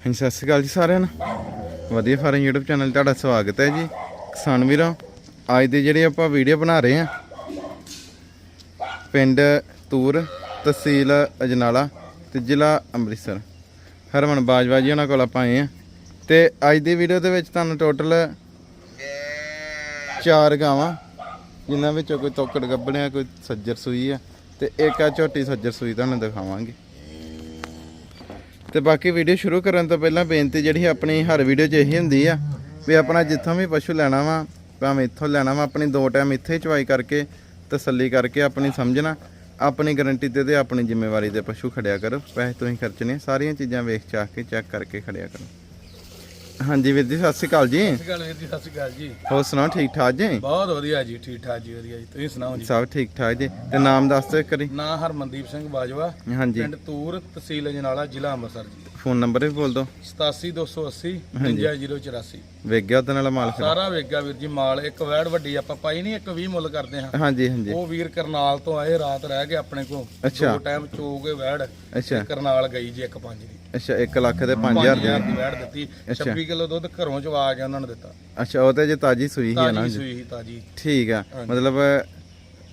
ਹਾਂਜੀ, ਸਤਿ ਸ਼੍ਰੀ ਅਕਾਲ ਜੀ ਸਾਰਿਆਂ ਨੂੰ। ਵਧੀਆ ਫਾਰਮ YouTube ਚੈਨਲ ਤੁਹਾਡਾ ਸਵਾਗਤ ਹੈ ਜੀ। ਕਿਸਾਨ ਵੀਰੋ, ਅੱਜ ਦੀ ਜਿਹੜੀ ਆਪਾਂ ਵੀਡੀਓ ਬਣਾ ਰਹੇ ਹਾਂ, ਪਿੰਡ ਤੂਰ ਤਹਿਸੀਲ ਅਜਨਾਲਾ ਤੇ ਜ਼ਿਲ੍ਹਾ ਅੰਮ੍ਰਿਤਸਰ। ਹਰਮਨ ਬਾਜਵਾ ਜੀ ਉਹਨਾਂ ਕੋਲ ਆਪਾਂ ਆਏ ਆ ਤੇ ਅੱਜ ਦੀ ਵੀਡੀਓ ਦੇ ਵਿੱਚ ਤੁਹਾਨੂੰ ਟੋਟਲ ਚਾਰ ਗਾਵਾਂ, ਜਿਨ੍ਹਾਂ ਵਿੱਚੋਂ ਕੋਈ ਤੋਕੜ ਗੱਬਣਿਆ ਕੋਈ ਸੱਜਰ ਸੂਈ ਆ, ਤੇ ਇੱਕ ਆ ਝੋਟੀ ਸੱਜਰ ਸੂਈ ਤੁਹਾਨੂੰ ਦਿਖਾਵਾਂਗੇ। ਤੇ ਬਾਕੀ ਵੀਡੀਓ ਸ਼ੁਰੂ ਕਰਨ ਤੋਂ ਪਹਿਲਾਂ ਬੇਨਤੀ ਜਿਹੜੀ ਆਪਣੀ ਹਰ ਵੀਡੀਓ 'ਚ ਇਹੀ ਹੁੰਦੀ ਆ ਵੀ ਆਪਣਾ ਜਿੱਥੋਂ ਵੀ ਪਸ਼ੂ ਲੈਣਾ ਵਾ, ਭਾਵੇਂ ਇੱਥੋਂ ਲੈਣਾ ਵਾ, ਆਪਣੀ ਦੋ ਟਾਈਮ ਇੱਥੇ ਹੀ ਚਵਾਈ ਕਰਕੇ, ਤਸੱਲੀ ਕਰਕੇ ਆਪਣੀ ਸਮਝਣਾ, ਆਪਣੀ ਗਾਰੰਟੀ ਤੇ ਤੇ ਆਪਣੀ ਜ਼ਿੰਮੇਵਾਰੀ ਤੇ ਪਸ਼ੂ ਖੜਿਆ ਕਰੋ। ਪੈਸੇ ਤੁਸੀਂ ਖਰਚਣੇ ਸਾਰੀਆਂ ਚੀਜ਼ਾਂ ਵੇਖ ਚਾਖ ਕੇ ਚੈੱਕ ਕਰਕੇ ਖੜਿਆ ਕਰੋ। ਹਾਂਜੀ ਵੀਰ ਜੀ ਸਤਿ ਸ਼੍ਰੀ ਅਕਾਲ ਜੀ। ਸਤਿ ਸ਼੍ਰੀ ਅਕਾਲ ਵੀਰ ਜੀ ਸਤਿ ਸ਼੍ਰੀ ਅਕਾਲ ਜੀ। ਹੋਰ ਸੁਣਾਓ ਠੀਕ ਠਾਕ ਜੀ? ਬਹੁਤ ਵਧੀਆ ਜੀ ਠੀਕ ਠਾਕ ਜੀ ਵਧੀਆ ਜੀ। ਤੁਸੀਂ ਸੁਣਾਓ ਜੀ? ਸਭ ਠੀਕ ਠਾਕ ਜੀ। ਤੇ ਨਾਮ ਦੱਸ ਦਿਓ ਇੱਕ ਵਾਰੀ। ਨਾਂ ਹਰਮਨਦੀਪ ਸਿੰਘ ਬਾਜਵਾ ਹਾਂਜੀ। ਪਿੰਡ ਤੂਰ ਤਹਿਸੀਲ ਅਜਨਾਲਾ ਜ਼ਿਲ੍ਹਾ ਅੰਮ੍ਰਿਤਸਰ ਜੀ। ਫੋਨ ਨੰਬਰ ਵੀ ਬੋਲ ਦਿਓ। 87280 ਹਾਂਜੀ। 50084 ਵੇਖ ਗਿਆ ਉਹਦੇ ਨਾਲ ਮਾਲ ਫਿਰ ਸਾਰਾ ਵੇਗਾ ਵੀਰ ਜੀ ਮਾਲ ਇੱਕ ਵੈੜ ਵੱਡੀ ਆਪਾਂ ਪਾਈ ਨਹੀਂ ਇੱਕ 20 ਮੁੱਲ ਕਰਦੇ ਹਾਂ। ਹਾਂਜੀ ਹਾਂਜੀ। ਉਹ ਵੀਰ ਕਰਨਾਲ ਤੋਂ ਆਏ ਰਾਤ ਰਹਿ ਗਏ ਆਪਣੇ ਕੋਲ। ਅੱਛਾ। ਦੋ ਟਾਈਮ ਚੋ ਕੇ ਵੈੜ ਅੱਛਾ। ਕਰਨਾਲ ਗਈ ਜੀ ਇੱਕ ਪੰਜ ਦੀ। ਅੱਛਾ 1 ਲੱਖ ਦੇ 5000 5000 ਦੀ। ਵੈੜ ਦਿੱਤੀ। ਅੱਛਾ। 26 ਕਿਲੋ ਦੁੱਧ ਘਰੋਂ ਚਵਾ ਕੇ ਉਹਨਾਂ ਨੂੰ ਦਿੱਤਾ। ਅੱਛਾ ਉਹ ਤੇ ਜੇ ਤਾਜੀ ਸੂਈ ਹੀ ਹੈ ਨਾ ਤਾਜੀ। ਸੂਈ ਸੀ ਤਾਜੀ। ਠੀਕ ਆ। ਮਤਲਬ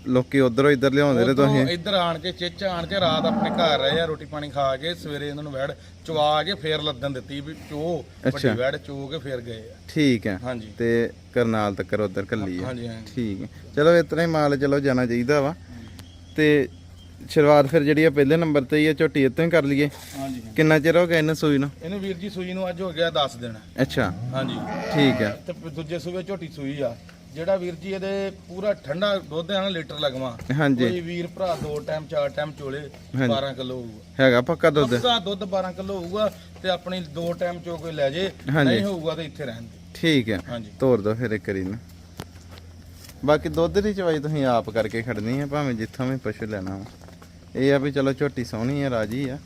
ਲੋਕੀ ਉਧਰੋਂ ਇੱਧਰ ਲਿਆਉਂਦੇ ਨੇ ਤੁਸੀਂ। ਇੱਧਰ ਆਣ ਕੇ ਚਿੱਚ ਆਣ ਕੇ ਰਾਤ ਆਪਣੇ ਘਰ ਰਹੇ ਆ ਰੋਟੀ ਪਾਣੀ ਖਾ ਕੇ ਸਵੇਰੇ ਇਹਨਾਂ ਨੂੰ ਵੈੜ ਚਵਾ ਕੇ ਫੇਰ ਲੱਦਣ ਦਿੱਤੀ ਵੀ ਚੋ ਵੱਡੀ। ਵੈੜ ਚੋ ਕੇ ਫੇਰ ਗਏ ਆ। ਠੀਕ ਆ ਹਾਂਜੀ। ਤੇ ਕਰਨਾਲ ਤੱਕ ਉਧਰ ਕੱਲੀ ਆ। ਹਾਂਜੀ ਠੀਕ ਹੈ। ਚਲੋ ਇਤਨਾ ਹੀ ਮਾਲ ਚਲੋ ਜਾਣਾ ਚਾਹੀਦਾ ਵਾ। ਤੇ ਸ਼ੁਰੂਆਤ ਫਿਰ ਜਿਹੜੀ ਆ ਪਹਿਲੇ ਨੰਬਰ ਤੇ ਹੀ ਆ ਝੋਟੀ ਇੱਥੋਂ ਹੀ ਕਰ ਲਈਏ। ਹਾਂਜੀ ਕਿੰਨਾ ਚਿਰ ਹੋ ਗਿਆ ਇਹਨੂੰ ਸੂਈ ਨੂੰ? ਇਹਨੂੰ ਵੀਰ ਜੀ ਸੂਈ ਨੂੰ ਅੱਜ ਹੋ ਗਿਆ 10 ਦਿਨ। ਅੱਛਾ। ਹਾਂਜੀ। ਠੀਕ ਆ ਤੇ ਦੂਜੇ ਸੂਬੇ ਝੋਟੀ ਸੂਈ ਆ। ਜਿਹੜਾ ਵੀਰ ਜੀ ਇਹਦੇ ਪੂਰਾ ਠੰਡਾ ਦੁੱਧ ਆ ਨਾ ਲੀਟਰ ਲਗਵਾ। ਹਾਂਜੀ। ਕੋਈ ਵੀਰ ਭਰਾ ਦੋ ਟਾਈਮ ਚਾਰ ਟਾਈਮ ਚੋਲੇ ਹਾਂਜੀ। 12 ਕਿਲੋ ਹੋਊਗਾ। ਹੈਗਾ ਪੱਕਾ ਦੁੱਧ। ਪੱਕਾ ਦੁੱਧ 12 ਕਿਲੋ ਹੋਊਗਾ ਤੇ ਆਪਣੀ ਦੋ ਟਾਈਮ ਚੋ ਕੋਈ ਲੈ ਜੇ। ਨਹੀਂ ਹੋਊਗਾ ਤੇ ਇੱਥੇ ਰਹਿਣ ਦੇ ਠੀਕ ਹਾਂਜੀ। ਤੋਰ ਦੋ ਫਿਰ ਇੱਕ ਵਾਰੀ ਨਾ। ਬਾਕੀ ਦੁੱਧ ਦੀ ਚਵਾਈ ਤੁਸੀਂ ਆਪ ਕਰਕੇ ਖੜਨੀ ਆ ਭਾਵੇਂ ਜਿੱਥੋਂ ਵੀ ਪਸ਼ੂ ਲੈਣਾ ਇਹ ਆ ਵੀ ਚਲੋ ਝੋਟੀ ਸੋਹਣੀ ਆ ਰਾਜੀ ਆ।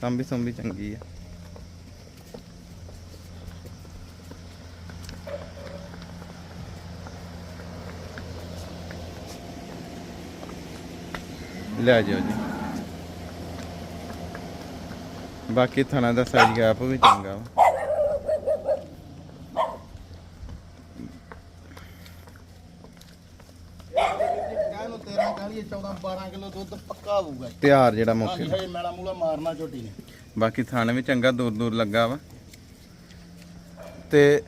ਸੰਭੀ ਸੰਭੀ ਚੰਗੀ ਆ। ਲੈ ਜਾਓ ਜੀ। ਬਾਕੀ ਥਣਾ ਦਾ ਸਾਈਜ਼ ਗੈਪ ਵੀ ਚੰਗਾ ਵਾ। ਨੂੰ 13 ਕਾਲੀ 14 12 ਕਿਲੋ ਦੁੱਧ ਪੱਕਾ ਹੋਊਗਾ ਤਿਆਰ ਜਿਹੜਾ ਹਜੇ ਮੈਲਾ ਮੂਲਾ ਮਾਰਨਾ ਝੋਟੀ ਨੇ। ਬਾਕੀ ਥਾਣੇ ਵੀ ਚੰਗਾ ਦੂਰ ਦੂਰ ਲੱਗਾ ਵਾ। ਤੇ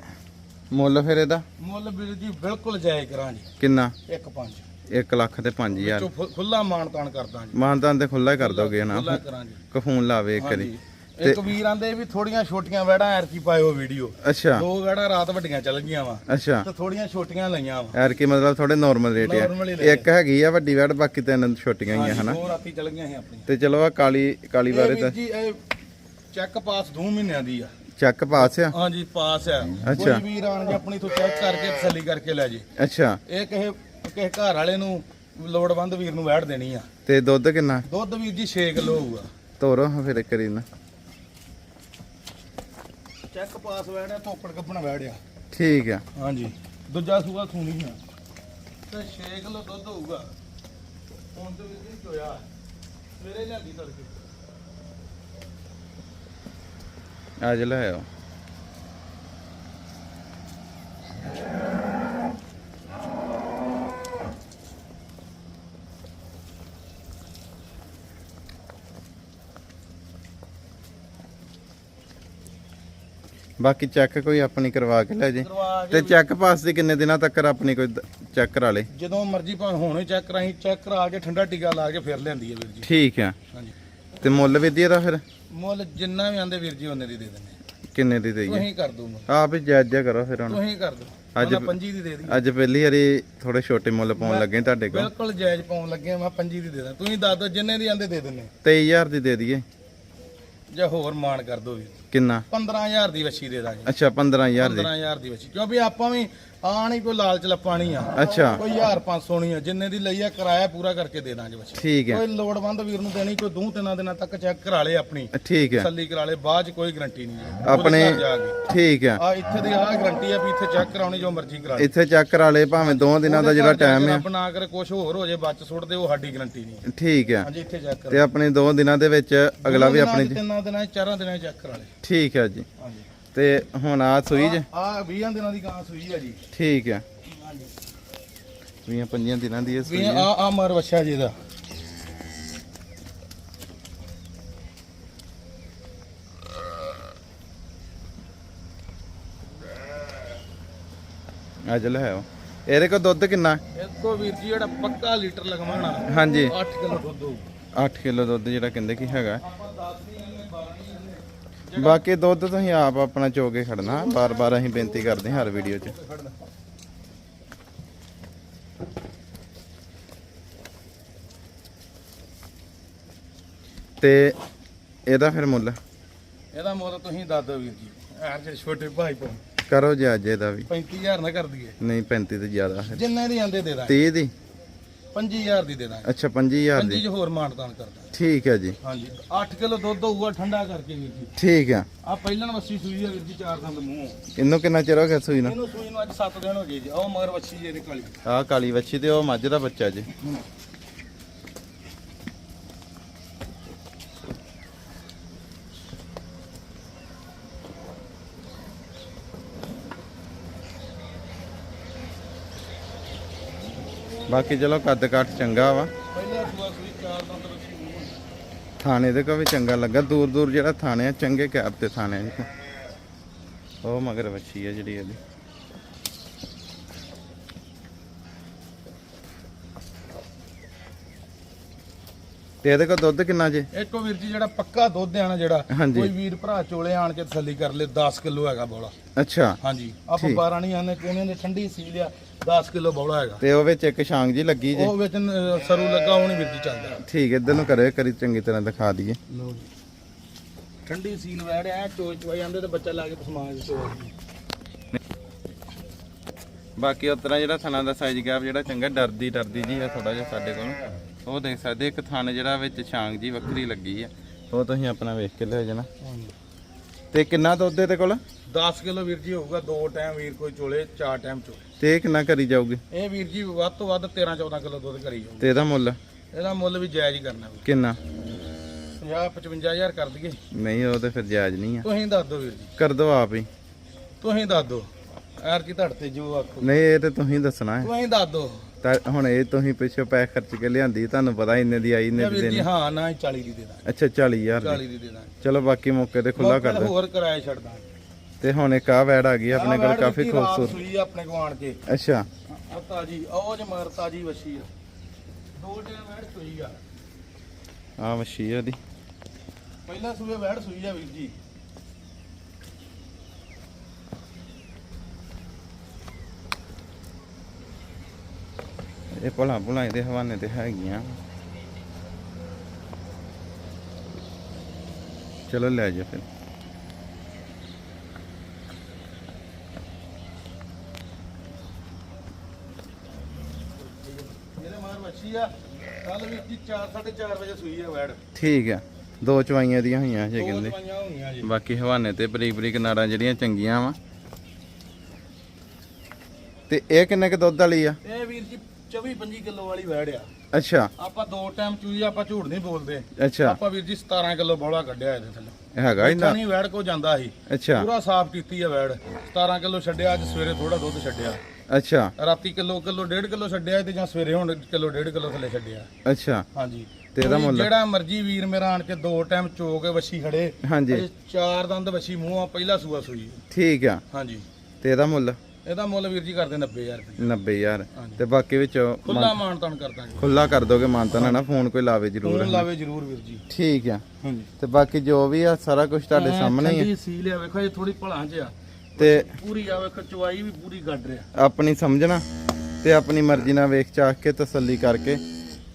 ਮੁੱਲ ਫਿਰ ਇਹਦਾ? ਮੁੱਲ ਵੀਰ ਜੀ ਬਿਲਕੁਲ ਜਾਇਜ਼ ਕਰਾਂ ਜੀ ਕਿੰਨਾ? 1 5 1 ਲੱਖ ਤੇ 5000 ਚੋ ਖੁੱਲਾ ਮਾਨ ਤਾਨ ਕਰਦਾ ਜੀ। ਮਾਨਤਾਨ ਤੇ ਖੁੱਲਾ ਹੀ ਕਰ ਦੋਗੇ ਨਾ। ਖੁੱਲਾ ਕਫੂਨ ਲਾਵੇ ਇੱਕ ਵਾਰੀ ਇੱਕ ਵੀਰ ਆਂਦੇ ਵੀ ਥੋੜੀਆਂ ਛੋਟੀਆਂ ਵੈੜਾਂ ਐਰਕੀ ਪਾਇਓ ਵੀਡੀਓ। ਅੱਛਾ। ਦੋ ਵੈੜਾਂ ਰਾਤ ਵੱਡੀਆਂ ਚੱਲ ਗਈਆਂ ਵਾ। ਅੱਛਾ। ਤੇ ਥੋੜੀਆਂ ਛੋਟੀਆਂ ਲਈਆਂ ਵਾ। ਐਰ ਕੀ ਮਤਲਬ ਥੋੜੇ ਨਾਰਮਲ ਰੇਟ ਆ। ਇੱਕ ਹੈਗੀ ਆ ਵੱਡੀ ਵੜ ਬਾਕੀ ਤਿੰਨ ਛੋਟੀਆਂ ਹੀ ਆ ਹਨਾ? ਦੋ ਰਾਤੀ ਚੱਲ ਗਈਆਂ ਸੀ ਆਪਣੀਆਂ। ਤੇ ਚਲੋ ਆ ਕਾਲੀ ਕਾਲੀ ਬਾਰੇ ਤਾਂ ਜੀ ਇਹ ਚੈੱਕ ਪਾਸ 2 ਮਹੀਨਿਆਂ ਦੀ ਆ। ਚੱਕ ਪਾਸ ਆ? ਹਾਂਜੀ ਪਾਸ ਆ। ਅੱਛਾ। ਕੋਈ ਵੀਰ ਆਣ ਕੇ ਆਪਣੀ ਤੋਂ ਚੈੱਕ ਕਰਕੇ ਤਸੱਲੀ ਕਰਕੇ ਲੈ ਜੇ। ਅੱਛਾ। ਇਹ ਕਿਸੇ ਕਿਸੇ ਘਰ ਵਾਲੇ ਨੂੰ ਲੋੜਵੰਦ ਵੀਰ ਨੂੰ ਵੈੜ ਦੇਣੀ ਆ। ਤੇ ਦੁੱਧ ਕਿੰਨਾ? ਦੁੱਧ ਵੀਰ ਜੀ 6 ਕਿਲੋ ਹੋਊਗਾ। ਤੋਰੋ ਹਾਂ ਫਿਰ ਇੱਕ ਵਾਰੀ ਨਾ। ਚੈੱਕ ਪਾਸ ਵੈੜਿਆ ਧੋਪੜ ਕੱਪਣਾ ਵੈੜਿਆ ਠੀਕ ਆ। ਹਾਂਜੀ। ਦੂਜਾ ਸੂਆ ਥੂਣੀ ਆ। ਤੇ 6 ਕਿਲੋ ਦੁੱਧ ਹੋਊਗਾ। ਹੁਣ ਤੇ ਵੀਰ ਜੀ ਚੋਇਆ ਸਵੇਰੇ ਲਿਆਂਦੀ ਤੜਕੇ। ਅੱਜ ਲੈ ਆਓ। ਬਾਕੀ ਚੈੱਕ ਕੋਈ ਆਪਣੀ ਕਰਵਾ ਕੇ ਲੈ ਜੇ। ਕਰਵਾ ਤੇ ਚੈੱਕ ਪਾਸ ਦੀ ਕਿੰਨੇ ਦਿਨਾਂ ਤੱਕ ਆਪਣੀ ਕੋਈ ਚੈੱਕ ਕਰਾ ਲੇ? ਜਦੋਂ ਮਰਜ਼ੀ ਭਾਵੇਂ ਹੁਣੇ ਚੈੱਕ ਕਰਾਈ ਚੈੱਕ ਕਰਾ ਕੇ ਠੰਡਾ ਟੀਕਾ ਲਾ ਕੇ ਫਿਰ ਲਿਆਂਦੀ ਹੈ ਵੀਰ ਜੀ। ਠੀਕ ਆ। ਹਾਂਜੀ। ਤੇ ਮੁੱਲ ਵੀ ਦੀ ਫਿਰ? ਮੁੱਲ ਜਿੰਨਾ ਵੀ ਆਂਦੇ ਵੀਰ ਜੀ ਉਹਨੇ ਦੀ ਦੇ ਦਿੰਦੇ ਕਿੰਨੇ ਦੀ ਦੇਈਏ ਤੁਸੀਂ ਕਰ ਦੋ ਆਪ ਹੀ ਜਾਇਜ਼ ਕਰੋ ਫਿਰ ਹੁਣ। ਤੁਸੀਂ ਕਰ ਦੋ ਅੱਜ- ਅੱਜ ਪੰਜੀ ਦੀ ਦੇ ਦੀ ਅੱਜ ਪਹਿਲੀ ਵਾਰੀ ਥੋੜੇ ਛੋਟੇ ਮੁੱਲ ਪਾਉਣ ਲੱਗੇ ਤੁਹਾਡੇ ਕੋਲ। ਬਿਲਕੁਲ ਜਾਇਜ਼ ਪਾਉਣ ਲੱਗੇ ਮੈਂ ਪੰਜੀ ਦੀ ਦੇ ਦਾਂ। ਤੁਸੀਂ ਦੱਸ ਦੋ ਜਿੰਨੇ ਦੀ ਆਂਦੇ ਦੇ ਦਿੰਨੇ 23000 ਦੀ ਦੇ ਦਈਏ। ਜਾਂ ਹੋਰ ਮਾਣ ਕਰ ਦੋ ਵੀਰ ਕਿੰਨਾ? 15000 ਦੀ ਵੱਛੀ ਦੇ ਦਾਂਗੇ। ਅੱਛਾ 15000 ਦੀ। 15000 ਦੀ ਵੱਛੀ। ਕਿਉਂਕਿ ਆਪਾਂ ਵੀ ਆਣ ਹੀ ਕੋਈ ਲਾਲਚ ਲੱਪਾਣੀ ਆ। ਅੱਛਾ। ਕੋਈ 1500 ਨਹੀਂ ਆ। ਜਿੰਨੇ ਦੀ ਲਈ ਆ ਕਿਰਾਇਆ ਪੂਰਾ ਕਰਕੇ ਦੇ ਦਾਂਗੇ ਵੱਛੀ ਠੀਕ ਹੈ। ਕੋਈ ਲੋੜਵੰਦ ਵੀਰ ਨੂੰ ਦੇਣੀ ਕੋਈ ਦੋ ਤਿੰਨਾਂ ਦਿਨਾਂ ਤੱਕ ਚੈੱਕ ਕਰਾ ਲੇ ਆਪਣੀ। ਠੀਕ ਹੈ। ਤਸੱਲੀ ਕਰਾ ਲੇ ਬਾਅਦ ਚ ਕੋਈ ਗਰੰਟੀ ਨਹੀਂ ਹੈ। ਆਪਣੇ। ਠੀਕ ਹੈ। ਆ ਇੱਥੇ ਦੀ ਆਹ ਗਰੰਟੀ ਆ ਵੀ ਇੱਥੇ ਚੈੱਕ ਕਰਾਉਣੀ ਜੋ ਮਰਜ਼ੀ ਕਰਾ ਲੇ। ਇੱਥੇ ਚੈੱਕ ਕਰਾ ਲੇ ਭਾਵੇਂ ਦੋ ਦਿਨਾਂ ਦਾ ਜਿਹੜਾ ਟਾਈਮ ਹੈ। ਨਾ ਕਰੇ ਕੁਝ ਹੋਰ ਹੋ ਜੇ ਬੱਚ ਸੁੱਟ ਦੇ ਉਹ ਸਾਡੀ ਗਰੰਟੀ ਨਹੀਂ ਠੀਕ ਹੈ। ਹਾਂਜੀ ਇੱਥੇ ਚੈੱਕ ਤੇ ਕਰਾ ਆਪਣੇ ਦੋ ਦਿਨਾਂ ਦੇ ਵਿੱਚ ਅਗਲਾ ਵੀ ਆਪਣੀ ਤਿੰਨਾਂ ਦਿਨਾਂ ਚਾਰਾਂ ਦਿਨਾਂ ਚੈੱਕ ਕਰਾ ਲੇ। ਠੀਕ ਹੈ ਜੀ। ਹਾਂਜੀ। ਤੇ ਹੁਣ ਆ ਸੂਈ ਜੇ? ਆ 20 ਦਿਨਾਂ ਦੀ ਗਾਂ ਸੂਈ ਆ ਜੀ। ਠੀਕ ਹੈ ਹਾਂਜੀ। ਵੀਆਂ ਪੰਜੀਆਂ ਦਿਨਾਂ ਦੀ ਇਹ ਸੂਈ ਆ। ਆ ਮਰ ਵੱਛਾ ਜੀ ਦਾ ਅੱਜ ਲੈ ਆਓ। ਇਹਦੇ ਕੋਲ ਦੁੱਧ ਕਿੰਨਾ? ਇੱਕੋ ਵੀਰ ਜੀ ਜਿਹੜਾ ਪੱਕਾ ਲੀਟਰ ਲਗਵਾਣਾ ਹਾਂਜੀ। 8 ਕਿਲੋ ਦੁੱਧ ਹੋਊ। 8 ਕਿਲੋ ਦੁੱਧ ਜਿਹੜਾ ਕਹਿੰਦੇ ਕੀ ਹੈਗਾ ਆਪਾਂ 10 ਨਹੀਂ 12 ਨਹੀਂ ਬਾਕੀ ਦੁੱਧ ਤੁਸੀਂ ਆਪ ਆਪਣਾ ਚੋ ਕੇ ਖੜਨਾ ਬਾਰ-ਬਾਰ ਅਸੀਂ ਬੇਨਤੀ ਕਰਦੇ ਹਾਂ ਹਰ ਵੀਡੀਓ 'ਚ। ਤੇ ਇਹਦਾ ਫਿਰ ਮੁੱਲ? ਇਹਦਾ ਮੁੱਲ ਤੁਸੀਂ ਦੱਸ ਦਿਓ ਵੀਰ ਜੀ। ਯਾਰ ਜੇ ਛੋਟੇ ਭਾਈ ਤੋਂ ਕਰੋ ਜੀ ਅੱਜ ਇਹਦਾ ਵੀ। 35000 ਨਾ ਕਰ ਦਈਏ। ਨਹੀਂ 35 ਤੇ ਜ਼ਿਆਦਾ ਫਿਰ। ਜਿੰਨੇ ਦੀ ਆਂਦੇ ਦੇ ਦਾਂਗੇ। 30 ਦੀ? 25000 ਦੀ ਦੇ ਦਾਂਗੇ ਅੱਛਾ 25000 ਪੰਜੀ ਦੀ। ਚ ਹੋਰ ਮਾਨਤਾਨ ਕਰਦਾ। ਠੀਕ ਹੈ ਜੀ। ਹਾਂਜੀ 8 ਕਿਲੋ ਦੁੱਧ ਹੋਊਗਾ ਠੰਡਾ ਕਰਕੇ ਵੀਰ ਜੀ। ਠੀਕ ਹੈ। ਆ ਪਹਿਲਾਂ ਵੱਛੀ ਸੂਈ ਆ ਵੀਰ ਜੀ ਚਾਰ ਦੰਦ ਮੂੰਹ। ਇਹਨੂੰ ਕਿੰਨਾ ਚਿਰ ਹੋ ਗਿਆ ਸੂਈ ਨੂੰ? ਇਹਨੂੰ ਸੂਈ ਨੂੰ ਅੱਜ 7 ਦਿਨ ਹੋ ਗਏ ਜੀ। ਉਹ ਮਗਰ ਵੱਛੀ ਜੀ ਇਹਦੀ ਕਾਲੀ। ਆਹ ਕਾਲੀ ਵੱਛੀ ਤੇ ਉਹ ਮੱਝ ਦਾ ਬੱਚਾ ਜੀ। ਬਾਕੀ ਚਲੋ ਕੱਦ ਕਾਠ ਚੰਗਾ ਵਾ। ਥਾਣੇ ਦੇ ਕੋ ਵੀ ਚੰਗਾ ਲੱਗਾ। ਦੂਰ ਦੂਰ ਜਿਹੜਾ ਥਾਣੇ ਆ ਚੰਗੇ ਕੈਬ ਤੇ ਥਾਣੇ ਆ ਉਹ ਮਗਰ ਵੱਛੀ ਆ ਜਿਹੜੀ ਇਹਦੀ। ਤੇ ਇਹਦੇ ਕੋ ਦੁੱਧ ਕਿੰਨਾ ਜੇ? ਇੱਕੋ ਵੀਰ ਜੀ ਜਿਹੜਾ ਪੱਕਾ ਦੁੱਧ ਆਣਾ ਜਿਹੜਾ ਹਾਂਜੀ। ਕੋਈ ਵੀਰ ਭਰਾ ਚੋਲੇ ਆਣ ਕੇ ਤਸੱਲੀ ਕਰ ਲੇ 10 ਕਿਲੋ ਹੈਗਾ ਬੋਲਾ। ਅੱਛਾ। ਹਾਂਜੀ। ਆਪਾਂ ਠੀਕ। 12 ਨਹੀਂ ਆਨੇ ਕੋਨੇ ਦੇ ਠੰਡੀ ਸੀ ਲਿਆ 10 ਕਿਲੋ ਬੋਲਾ ਹੈਗਾ। ਤੇ ਉਹ ਵਿੱਚ ਇੱਕ ਛਾਂਗ ਜੀ ਲੱਗੀ ਜੇ। ਉਹ ਵਿੱਚ ਸਰੂ ਲੱਗਾ ਉਹ ਨਹੀਂ ਵੀਰ ਜੀ ਚੱਲਦਾ। ਠੀਕ ਇੱਧਰ ਨੂੰ ਕਰੇ ਕਰੀ ਚੰਗੀ ਤਰ੍ਹਾਂ ਦਿਖਾ ਦਈਏ। ਲੋ ਜੀ। ਠੰਡੀ ਸੀਲ ਵੜਿਆ ਚੋਚ ਚਵਾਈ ਜਾਂਦੇ ਤੇ ਬੱਚਾ ਲਾ ਕੇ ਪਸਮਾਨ ਚੋਚ ਬਾਕੀ ਉਸ ਤਰ੍ਹਾਂ ਜਿਹੜਾ ਥਣਾ ਦਾ ਸਾਈਜ਼ ਗੈਪ ਜਿਹੜਾ ਚੰਗਾ ਡਰਦੀ ਡਰਦੀ ਜੀ ਆ ਥੋੜਾ ਜਿਹਾ ਸਾਡੇ ਕੋਲ। ਉਹ ਦੇਖ ਸਕਦੇ ਇੱਕ ਥਣ ਜਿਹੜਾ ਵਿੱਚ ਛਾਂਗ ਜੀ ਵੱਖਰੀ ਲੱਗੀ ਆ ਉਹ ਤੁਸੀਂ ਆਪਣਾ ਵੇਖ ਕੇ ਲਿਓ ਜਣਾ ਤੇ ਕਿੰਨਾ ਦੁੱਧ ਇਹਦੇ ਕੋਲ? 10 ਕਿਲੋ ਵੀਰ ਜੀ ਹੋਊਗਾ ਦੋ ਟਾਈਮ ਵੀਰ ਕੋਈ ਚੋਲੇ ਚਾਰ ਟਾਈਮ ਚੋਲੇ। ਤੇ ਇਹ ਕਿੰਨਾ ਕਰੀ ਜਾਊਗੀ? ਇਹ ਵੀਰ ਜੀ ਵੱਧ ਤੋਂ ਵੱਧ 13 14 ਕਿਲੋ ਦੁੱਧ ਕਰੀ ਜਾਊ ਤੇ ਇਹਦਾ ਮੁੱਲ? ਇਹਦਾ ਮੁੱਲ ਵੀ ਜਾਇਜ਼ ਹੀ ਕਰਨਾ ਕਿੰਨਾ? 50 55000 ਕਰ ਦਈਏ। ਨਹੀਂ ਉਹ ਤੇ ਫਿਰ ਜਾਇਜ਼ ਨਹੀਂ ਆ। ਤੁਸੀਂ ਦੱਸ ਦਿਓ ਵੀਰ ਜੀ। ਕਰ ਦੋ ਆਪ ਹੀ। ਤੁਸੀਂ ਦੱਸ ਦਿਓ। ਯਾਰ ਕੀ ਧੜ ਤੇ ਜੋ ਆਖੋ। ਨਹੀਂ ਇਹ ਤੇ ਤੁਸੀਂ ਦੱਸਣਾ ਹੈ। ਤੁਸੀਂ ਦੱਸ ਦਿਓ। ਤਾਂ ਹੁਣ ਇਹ ਤੁਸੀਂ ਪਿੱਛੋਂ ਪੈਸੇ ਖਰਚ ਕੇ ਲਿਆਂਦੀ ਤੁਹਾਨੂੰ ਪਤਾ ਇੰਨੇ ਦੀ ਆਈ ਇੰਨੇ ਦੀ ਦੇਣੀ। ਹਾਂ ਨਾ ਹੀ 40 ਦੀ ਦੇ ਅੱਛਾ 40000 ਦੀ। 40 ਦੀ ਦੇ ਚਲੋ ਬਾਕੀ ਮੌਕੇ ਤੇ ਖੁੱਲਾ ਕਰ ਦਿਓ। ਹੋਰ ਕਿਰਾਏ ਛੱਡ ਤੇ ਹੁਣ ਇੱਕ ਆ ਵੈੜ ਆ ਗਈ ਆਪਣੇ ਕੋਲ ਕਾਫੀ ਖੂਬਸੂਰਤ। ਸੂਈ ਆ ਆਪਣੇ ਕੋਲ ਆਣ ਕੇ। ਅੱਛਾ। ਆ ਤਾਜੀ ਉਹ ਜੇ ਮਗਰ ਤਾਜੀ ਵਛੀ ਆ। ਦੋ ਟਾਈਮ ਵੈੜ ਸੂਈ ਆ। ਆ ਵਸ਼ੀ ਉਹਦੀ। ਪਹਿਲਾਂ ਸੂਏ ਵੈੜ ਸੂਈ ਆ ਵੀਰ ਜੀ। ਇਹ ਭਲਾ ਭੁਲਾ ਦੇ ਹਵਾਨੇ ਤੇ ਹੈਗੀਆਂ। ਚਲੋ ਲੈ ਜਾ ਫਿਰ ਇਹਦੇ ਮਗਰ ਵਛੀ ਆ। ਕੱਲ ਵੀਰ ਜੀ 4 4:30 ਵਜੇ ਸੂਈ ਆ ਵੈੜ। ਠੀਕ ਆ। ਦੋ ਚਵਾਈਆਂ ਦੀਆਂ ਹੋਈਆਂ ਜੇ ਦੋ ਕਹਿੰਦੇ। ਦਵਾਈਆਂ ਹੋਈਆਂ ਜੀ। ਬਾਕੀ ਹਵਾਨੇ ਤੇ ਬਰੀਕ ਬਰੀਕ ਨਾੜਾਂ ਜਿਹੜੀਆਂ ਚੰਗੀਆਂ ਵਾ। ਤੇ ਇਹ ਕਿੰਨੇ ਕ ਦੁੱਧ ਵਾਲੀ ਆ? ਇਹ ਵੀਰ ਜੀ 24 25 ਕਿਲੋ ਵਾਲੀ ਵੈੜ ਆ। ਅੱਛਾ। ਆਪਾਂ ਦੋ ਟਾਈਮ ਚੂਈ ਆਪਾਂ ਝੂਠ ਨਹੀਂ ਬੋਲਦੇ। ਅੱਛਾ। ਆਪਾਂ ਵੀਰ ਜੀ 17 ਕਿਲੋ ਬੋਲਾ ਕੱਢਿਆ ਇਹਦੇ ਥੱਲੇ। ਇਹ ਹੈਗਾ ਇਹਨਾਂ ਨਹੀਂ ਵੈੜ ਕੋ ਜਾਂਦਾ ਸੀ। ਅੱਛਾ। ਪੂਰਾ ਸਾਫ਼ ਕੀਤੀ ਆ ਵੈੜ। 17 ਕਿਲੋ ਛੱਡਿਆ ਅੱਜ ਸਵੇਰੇ ਥੋੜਾ ਦੁੱਧ ਛੱਡਿਆ। ਅੱਛਾ। ਰਾਤੀ ਕਿਲੋ ਕਿਲੋ ਡੇਢ ਕਿਲੋ ਛੱਡਿਆ ਤੇ ਜਾਂ ਸਵੇਰੇ ਹੁਣ ਕਿਲੋ ਡੇਢ ਕਿਲੋ ਥੱਲੇ ਛੱਡਿਆ। ਅੱਛਾ। ਹਾਂਜੀ। ਤੇ ਇਹਦਾ ਮੁੱਲ? ਜਿਹੜਾ ਮਰਜ਼ੀ ਵੀਰ ਮੇਰਾ ਆਣ ਕੇ ਦੋ ਟਾਈਮ ਚੋ ਕੇ ਵੱਛੀ ਖੜੇ ਹਾਂਜੀ। ਚਾਰ ਦੰਦ ਵੱਛੀ ਮੂੰਹ ਪਹਿਲਾ ਸੂਆ ਸੂਈ। ਠੀਕ ਆ। ਹਾਂਜੀ। ਤੇ ਇਹਦਾ ਮੁੱਲ? ਇਹਦਾ ਮੁੱਲ ਵੀਰ ਜੀ ਕਰਦੇ 90000 ਰੁਪਏ। 90000 ਹਾਂਜੀ। ਤੇ ਬਾਕੀ ਵਿੱਚੋਂ ਖੁੱਲਾ ਮਾਨ ਤਾਨ ਕਰ ਦਾਂਗੇ। ਖੁੱਲਾ ਕਰ ਦੋਗੇ ਮਾਨਤਾ ਨਾ ਨਾ? ਫੋਨ ਕੋਈ ਲਾਵੇ ਜ਼ਰੂਰ ਫੋਨ ਲਾਵੇ ਜਰੂਰ ਵੀਰ ਜੀ। ਠੀਕ ਆ। ਹਾਂਜੀ। ਤੇ ਬਾਕੀ ਜੋ ਵੀ ਆ ਸਾਰਾ ਕੁਝ ਤੁਹਾਡੇ ਸਾਹਮਣੇ ਹੀ ਆ। ਠੰਡੀ ਸੀ ਲਿਆ ਵੇਖੋ ਇਹ ਥੋੜੀ ਭਲਾਂ ਆ ਤੇ ਪੂਰੀ ਆ ਵੇਖੋ ਚਵਾਈ ਵੀ ਪੂਰੀ ਗੱਡ ਰਿਹਾ। ਆਪਣੀ ਸਮਝਣਾ ਤੇ ਆਪਣੀ ਮਰਜ਼ੀ ਨਾਲ ਵੇਖ ਚਾਖ ਕੇ ਤਸੱਲੀ ਕਰਕੇ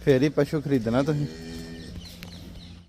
ਫੇਰ ਹੀ ਪਸ਼ੂ ਖਰੀਦਣਾ ਤੁਸੀਂ।